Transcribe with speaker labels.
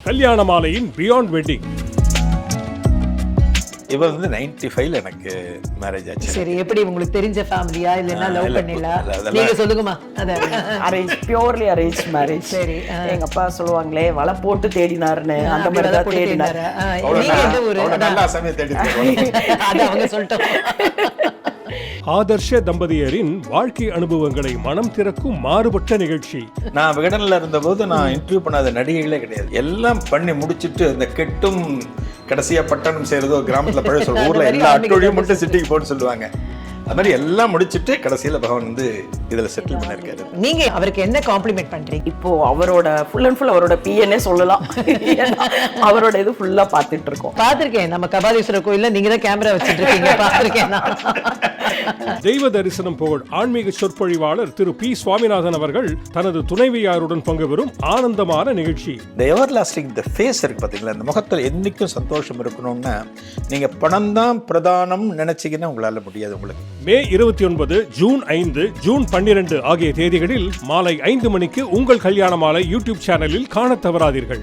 Speaker 1: கல்யாண மாலையின் beyond wedding
Speaker 2: இவர் வந்து நைன்டி ஃபைவ்ல எனக்கு மேரேஜ் ஆச்சு.
Speaker 3: சரி எப்படி உங்களுக்கு தெரிஞ்ச ஃபேமிலியா இல்லைன்னா
Speaker 2: ஆ,
Speaker 3: லவ் பண்ணல
Speaker 2: அதெல்லாம்
Speaker 3: நீங்க சொல்லுங்கம்மா. அத.
Speaker 4: அரேஞ்ச் பியூர்லி அரேஞ்ச் மேரேஜ்
Speaker 3: சரி.
Speaker 4: எங்க அப்பா சொல்லுவாங்களே வலை போட்டு தேடினாருன்னு. அந்த மாதிரி தான் தேடினாரு.
Speaker 3: நீங்க எந்த ஊரு.
Speaker 2: நல்லா சமயம் தேடி.
Speaker 3: அது அவங்க சொல்லிட்டோம்.
Speaker 1: ஆதர்ஷ தம்பதியரின் வாழ்க்கை அனுபவங்களை மனம் திறக்கும் மாறுபட்ட நிகழ்ச்சி.
Speaker 2: நான் விகடனில் இருந்தபோது நான் இன்டர்வியூ பண்ணாத நடிகைகளே கிடையாது. எல்லாம் பண்ணி முடிச்சிட்டு அந்த கெட்டும் கடைசியா பட்டணம் செய்யறதோ கிராமத்துல பழைய சொல்ல ஊர்ல எல்லா அட்டொழியும் மட்டும் சிட்டிக்கு போட்டு சொல்லுவாங்க. அது மாதிரி எல்லாம் முடிச்சிட்டு கடைசியில பகவான் வந்து இதுல செட்டில் பண்ணிருக்காரு.
Speaker 3: நீங்க அவருக்கு என்ன காம்ப்ளிமெண்ட் பண்றீங்க?
Speaker 4: இப்போ அவரோட ஃபுல் அண்ட் ஃபுல் அவரோட பிஎன்ஏ சொல்லலாம். அவரோட இது ஃபுல்லா பார்த்துட்டு இருக்கோம்
Speaker 3: பாத்திருக்கேன் நம்ம கபாலீஸ்வரர் கோயில்ல நீங்க தான் கேமரா வச்சிட்டு இருக்கீங்க பாத்திருக்கேன் நான்.
Speaker 1: தெய்வ தரிசனம் புகழ் ஆன்மீக சொற்பொழிவாளர் திரு பி சுவாமிநாதன் அவர்கள் தனது துணைவியாருடன் பங்கு பெறும் ஆனந்தமான நிகழ்ச்சி.
Speaker 2: இந்த எவர் லாஸ்டிங் இந்த ஃபேஸ் இருக்கு பாத்தீங்களா? இந்த முகத்தில் என்னைக்கும் சந்தோஷம் இருக்கணும்னா நீங்க பணம் தான் பிரதானம் நினைச்சீங்கன்னா உங்களால முடியாது உங்களுக்கு.
Speaker 1: மே இருபத்தி ஒன்பது ஜூன் ஐந்து ஜூன் பன்னிரண்டு ஆகிய தேதிகளில் மாலை ஐந்து மணிக்கு உங்கள் கல்யாண மாலை யூடியூப் சேனலில் காணத் தவறாதீர்கள்.